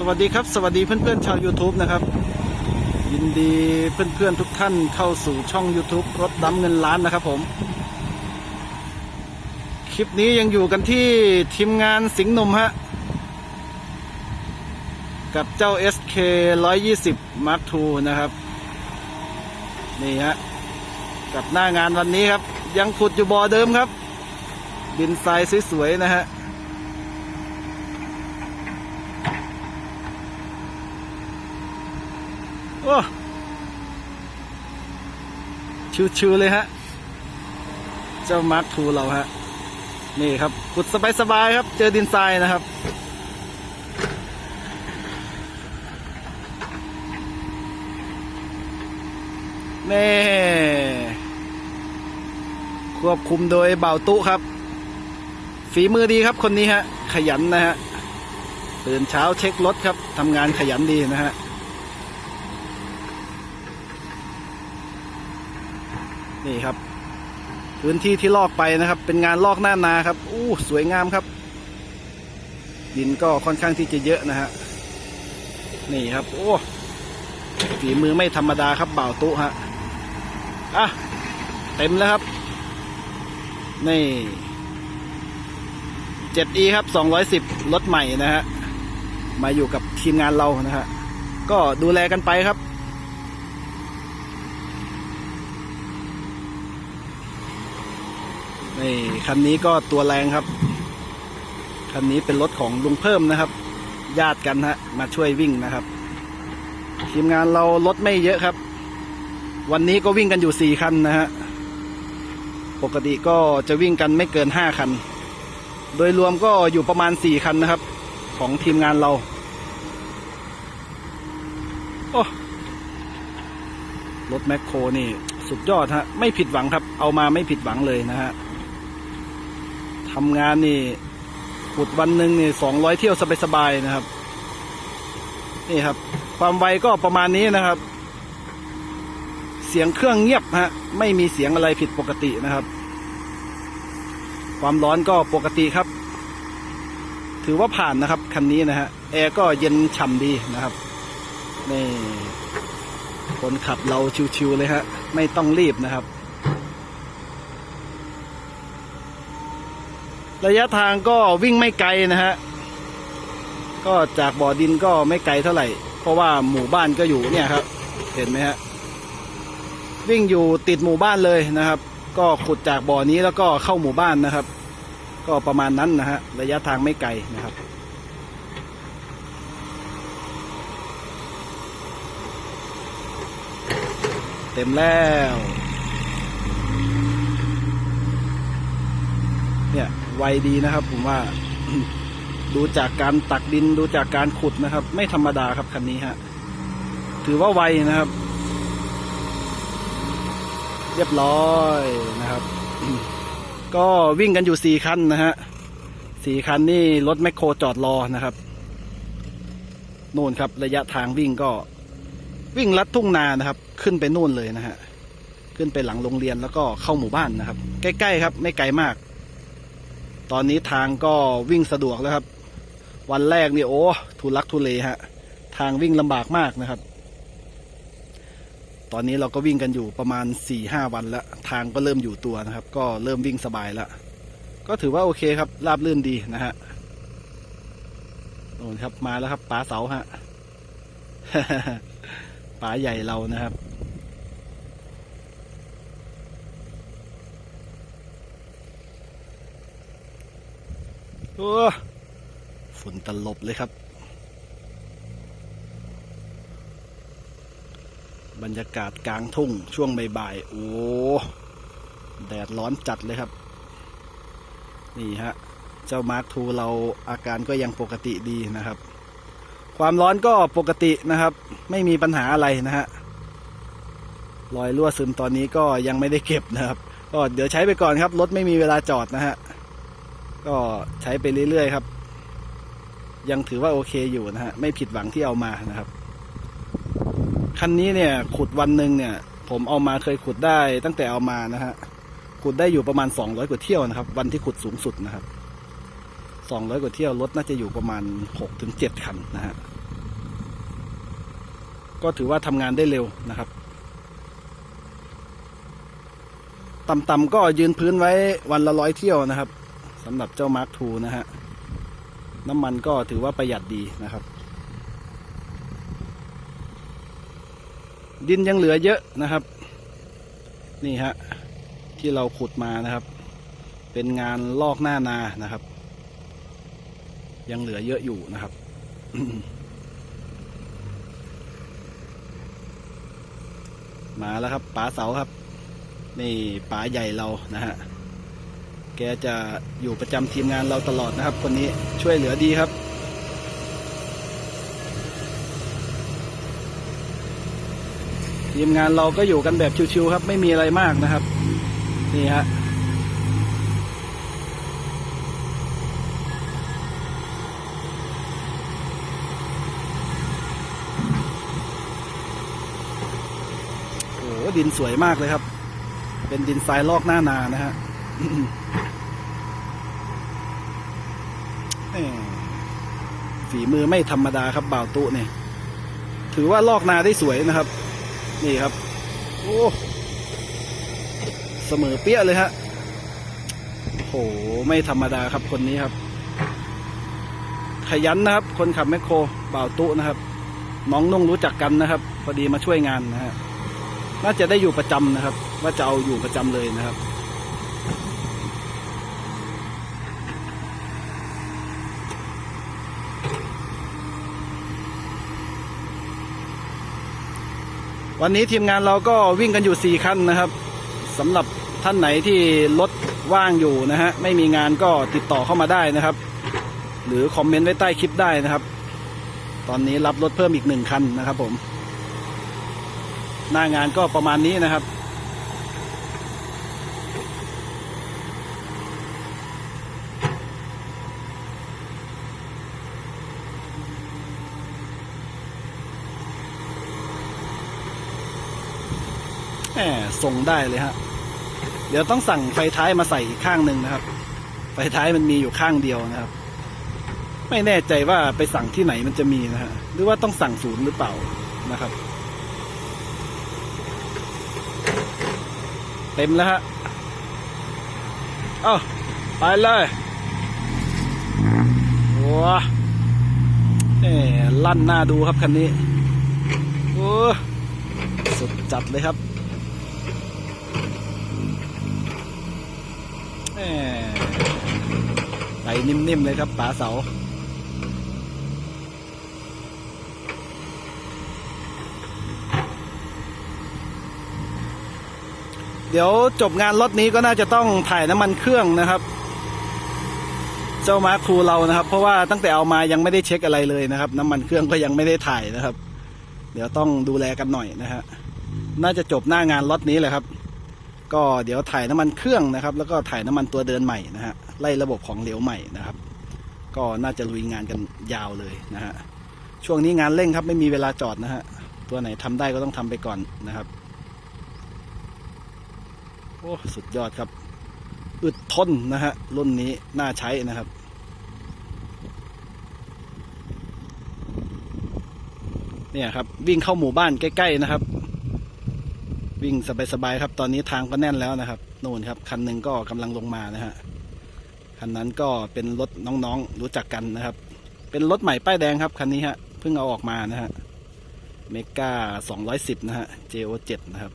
สวัสดีครับ สวัสดีเพื่อนๆชาว YouTube นะครับ ยินดีเพื่อนๆทุกท่านเข้าสู่ช่อง YouTube รถดำเงินล้านนะครับผม คลิปนี้ยังอยู่กันที่ทีมงานสิงห์หนุ่มฮะ กับเจ้า SK 120 Mark II นะครับ นี่ฮะ กับหน้างานวันนี้ครับ ยังขุดอยู่บ่อเดิมครับ ดินทรายสวยๆนะฮะ ชิวๆเลยฮะ เจ้ามาร์คทูเราฮะ นี่ครับขุดสบายๆครับ เจอดินทรายนะครับนี่ควบคุมโดยเบาตุครับ ฝีมือดีครับคนนี้ฮะ ขยันนะฮะตื่นเช้าเช็ครถครับทำงานขยันดีนะฮะ นี่ครับ พื้นที่ที่ลอกไปนะครับ เป็นงานลอกหน้านาครับอู้สวยงามครับ ดินก็ค่อนข้างที่จะเยอะนะฮะนี่ครับ โอ้ฝีมือไม่ธรรมดาครับบ่าวตุฮะอะเต็มแล้วครับ นี่ 7e ครับ210รถใหม่นะฮะมาอยู่กับทีมงานเรานะฮะก็ดูแลกันไปครับ นี่คันนี้ก็ตัวแรงครับ คันนี้เป็นรถของลุงเพิ่มนะครับ ญาติกันฮะ มาช่วยวิ่งนะครับ ทีมงานเรารถไม่เยอะครับ วันนี้ก็วิ่งกันอยู่สี่คันนะฮะ ปกติก็จะวิ่งกันไม่เกินห้าคัน โดยรวมก็อยู่ประมาณสี่คันนะครับ ของทีมงานเรา โอ้รถแมคโครนี่ สุดยอดฮะ ไม่ผิดหวังครับ เอามาไม่ผิดหวังเลยนะฮะ ทำงานนี่ขุดวันหนึ่งนี่สองร้อยเที่ยวสบายๆนะครับ นี่ครับ ความไวก็ประมาณนี้นะครับ เสียงเครื่องเงียบฮะ ไม่มีเสียงอะไรผิดปกตินะครับ ความร้อนก็ปกติครับ ถือว่าผ่านนะครับคันนี้นะฮะแอร์ก็เย็นฉ่ำดีนะครับนี่คนขับเราชิวๆเลยฮะ ไม่ต้องรีบนะครับ ระยะทางก็วิ่งไม่ไกลนะฮะ ก็จากบ่อดินก็ไม่ไกลเท่าไหร่ เพราะว่าหมู่บ้านก็อยู่เนี่ยครับ เห็นไหมฮะ วิ่งอยู่ติดหมู่บ้านเลยนะครับ ก็ขุดจากบ่อนี้แล้วก็เข้าหมู่บ้านนะครับ ก็ประมาณนั้นนะฮะ ระยะทางไม่ไกลนะครับเต็มแล้ว เนี่ย ไวดีนะครับ ผมว่า ดูจากการตักดินดูจากการขุดนะครับ ไม่ธรรมดาครับคันนี้ฮะถือว่าไวนะครับ เรียบร้อยนะครับ ก็วิ่งกันอยู่สี่คันนะฮะสี่คันนี่รถแมคโครจอดรอนะครับนู่นครับ ระยะทางวิ่งก็วิ่งลัดทุ่งนานะครับ ขึ้นไปนู่นเลยนะฮะขึ้นไปหลังโรงเรียนแล้วก็เข้าหมู่บ้านนะครับ ใกล้ๆครับ ไม่ไกลมาก ตอนนี้ทางก็วิ่งสะดวกแล้วครับ วันแรกนี่โอ้ทุลักทุเลฮะ ทางวิ่งลำบากมากนะครับ ตอนนี้เราก็วิ่งกันอยู่ประมาณสี่ห้าวันแล้วทางก็เริ่มอยู่ตัวนะครับ ก็เริ่มวิ่งสบายแล้วก็ถือว่าโอเคครับราบรื่นดีนะฮะโน่นครับมาแล้วครับป๋าเสาฮะป๋าใหญ่เรานะครับ ฝนตลบเลยครับ บรรยากาศกลางทุ่งช่วงบ่ายๆโอ้แดดร้อนจัดเลยครับ นี่ฮะ เจ้ามาร์คทูเราอาการก็ยังปกติดีนะครับ ความร้อนก็ปกตินะครับ ไม่มีปัญหาอะไรนะฮะรอยรั่วซึมตอนนี้ก็ยังไม่ได้เก็บนะครับ ก็เดี๋ยวใช้ไปก่อนครับ รถไม่มีเวลาจอดนะฮะ ก็ใช้ไปเรื่อยๆครับ ยังถือว่าโอเคอยู่นะฮะไม่ผิดหวังที่เอามานะครับคันนี้เนี่ย ขุดวันหนึ่งเนี่ย ผมเอามาเคยขุดได้ตั้งแต่เอามานะฮะขุดได้อยู่ประมาณสองร้อยกว่าเที่ยวนะครับ วันที่ขุดสูงสุดนะครับสองร้อยกว่าเที่ยวรถน่าจะอยู่ประมาณหกถึงเจ็ดคันนะฮะก็ถือว่าทำงานได้เร็วนะครับต่ำๆก็ยืนพื้นไว้วันละร้อยเที่ยวนะครับ สำหรับเจ้ามาร์คทูนะฮะ น้ำมันก็ถือว่าประหยัดดีนะครับ ดินยังเหลือเยอะนะครับ นี่ฮะ ที่เราขุดมานะครับ เป็นงานลอกหน้านานะครับ ยังเหลือเยอะอยู่นะครับมาแล้วครับป๋าเสาครับ นี่ป๋าใหญ่เรานะฮะ แกจะอยู่ประจำทีมงานเราตลอดนะครับ คนนี้ช่วยเหลือดีครับ ทีมงานเราก็อยู่กันแบบชิวๆครับ ไม่มีอะไรมากนะครับ นี่ฮะโอ้ดินสวยมากเลยครับ เป็นดินทรายลอกหน้านานะฮะ แหม่ ฝีมือไม่ธรรมดาครับบ่าวตุเนี่ยถือว่าลอกนาได้สวยนะครับ นี่ครับ โอ้เสมอเปี้ยเลยฮะโหไม่ธรรมดาครับคนนี้ครับ ขยันนะครับ คนขับแมคโครบ่าวตุนะครับ น้องนุ่งรู้จักกันนะครับ พอดีมาช่วยงานนะฮะน่าจะได้อยู่ประจำนะครับ ว่าจะเอาอยู่ประจำเลยนะครับ วันนี้ทีมงานเราก็วิ่งกันอยู่สี่คันนะครับสำหรับท่านไหนที่รถว่างอยู่นะฮะไม่มีงานก็ติดต่อเข้ามาได้นะครับ หรือคอมเมนต์ไว้ใต้คลิปได้นะครับ ตอนนี้รับรถเพิ่มอีกหนึ่งคันนะครับผม หน้างานก็ประมาณนี้นะครับ แหมส่งได้เลยฮะ เดี๋ยวต้องสั่งไฟท้ายมาใส่อีกข้างหนึ่งนะครับ ไฟท้ายมันมีอยู่ข้างเดียวนะครับ ไม่แน่ใจว่าไปสั่งที่ไหนมันจะมีนะฮะ หรือว่าต้องสั่งศูนย์หรือเปล่านะครับ เต็มแล้วฮะเอ้าไปเลยว้าเอ่ลั่นหน้าดูครับคันนี้ โอ้ สุดจัดเลยครับแหม่ไป นิ่มๆเลยครับป๋าเสาเดี๋ยวจบงานรถนี้ก็น่าจะต้องถ่ายน้ำมันเครื่องนะครับ เจ้ามาครูเรานะครับ เพราะว่าตั้งแต่เอามายังไม่ได้เช็คอะไรเลยนะครับ น้ำมันเครื่องก็ยังไม่ได้ถ่ายนะครับ เดี๋ยวต้องดูแลกันหน่อยนะฮะน่าจะจบหน้างานรถนี้แหละครับ ก็เดี๋ยวถ่ายน้ำมันเครื่องนะครับ แล้วก็ถ่ายน้ำมันตัวเดินใหม่นะฮะไล่ระบบของเหลวใหม่นะครับ ก็น่าจะลุยงานกันยาวเลยนะฮะช่วงนี้งานเร่งครับไม่มีเวลาจอดนะฮะตัวไหนทำได้ก็ต้องทำไปก่อนนะครับโอ้สุดยอดครับอึดทนนะฮะรุ่นนี้น่าใช้นะครับเนี่ยครับวิ่งเข้าหมู่บ้านใกล้ๆนะครับ วิ่งสบายๆครับ ตอนนี้ทางก็แน่นแล้วนะครับนู่นครับ คันหนึ่งก็กำลังลงมานะฮะคันนั้นก็เป็นรถน้องๆรู้จักกันนะครับ เป็นรถใหม่ป้ายแดงครับคันนี้ฮะเพิ่งเอาออกมานะฮะเมกา210 นะฮะ JO7 นะครับ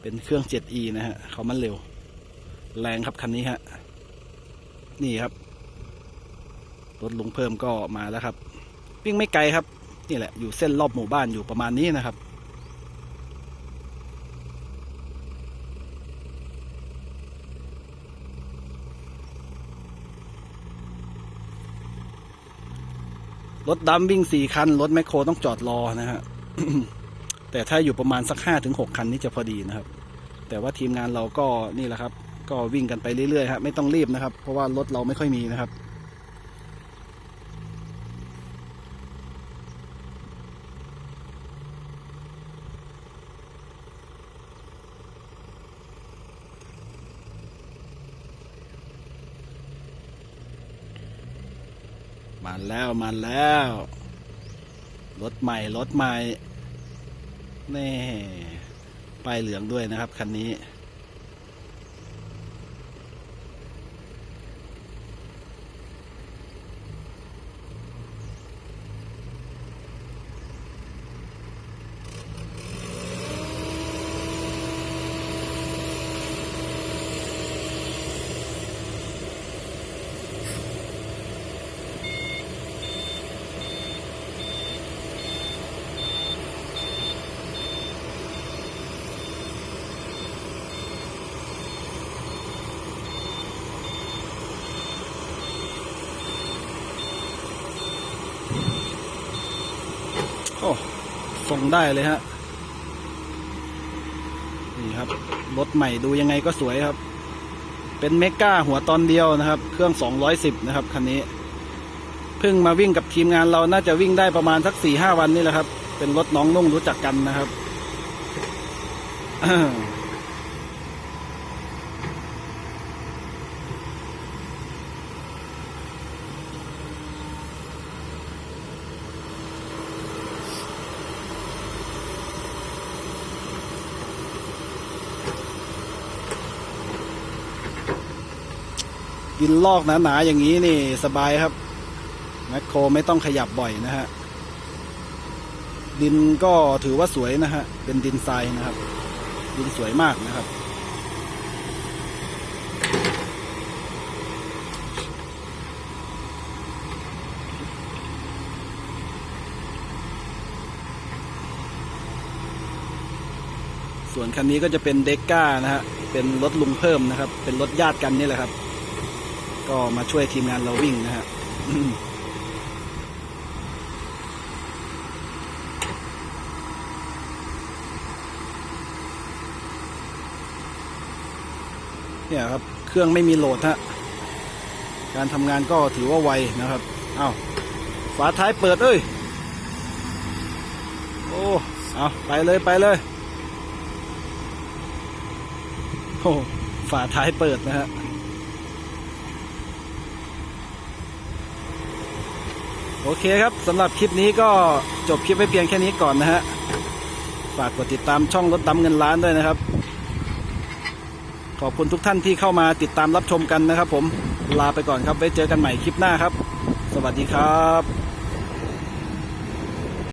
เป็นเครื่อง 7e นะฮะเขามันเร็ว แรงครับคันนี้ฮะนี่ครับ รถลุงเพิ่มก็มาแล้วครับ วิ่งไม่ไกลครับ นี่แหละ อยู่เส้นรอบหมู่บ้านอยู่ประมาณนี้นะครับ รถดำวิ่งสี่คัน รถแมคโครต้องจอดรอนะฮะแต่ถ้าอยู่ประมาณสักห้าถึงหกคันนี่จะพอดีนะครับ แต่ว่าทีมงานเราก็นี่แหละครับ ก็วิ่งกันไปเรื่อยๆครับไม่ต้องรีบนะครับ เพราะว่ารถเราไม่ค่อยมีนะครับ แล้วมาแล้วรถใหม่รถใหม่นี่ป้ายเหลืองด้วยนะครับ คันนี้ ส่งได้เลยฮะนี่ครับรถใหม่ดูยังไงก็สวยครับ เป็นเมกาหัวตอนเดียวนะครับ เครื่อง 210 นะครับคันนี้เพิ่งมาวิ่งกับทีมงานเราน่าจะวิ่งได้ประมาณสักสี่ห้าวันนี่แหละครับ เป็นรถน้องนุ่งรู้จักกันนะครับ ดินลอกหนาๆอย่างนี้นี่สบายครับแมคโครไม่ต้องขยับบ่อยนะฮะ ดินก็ถือว่าสวยนะฮะ เป็นดินทรายนะครับ ดินสวยมากนะครับส่วนคันนี้ก็จะเป็นเด็กก้านะฮะ เป็นรถลุงเพิ่มนะครับ เป็นรถญาติกันนี่แหละครับ ก็มาช่วยทีมงานเราวิ่งนะฮะเนี่ยครับ เครื่องไม่มีโหลดฮะ การทำงานก็ถือว่าไวนะครับ เอาฝาท้ายเปิดเอ้ย โอ้ เอาไปเลยไปเลย โอ้ ฝาท้ายเปิดนะฮะ โอเคครับสำหรับคลิปนี้ก็จบคลิปไว้เพียงแค่นี้ก่อนนะฮะ ฝากกดติดตามช่องรถดำเงินล้านด้วยนะครับ ขอบคุณทุกท่านที่เข้ามาติดตามรับชมกันนะครับผม ลาไปก่อนครับไว้เจอกันใหม่คลิปหน้าครับ สวัสดีครับ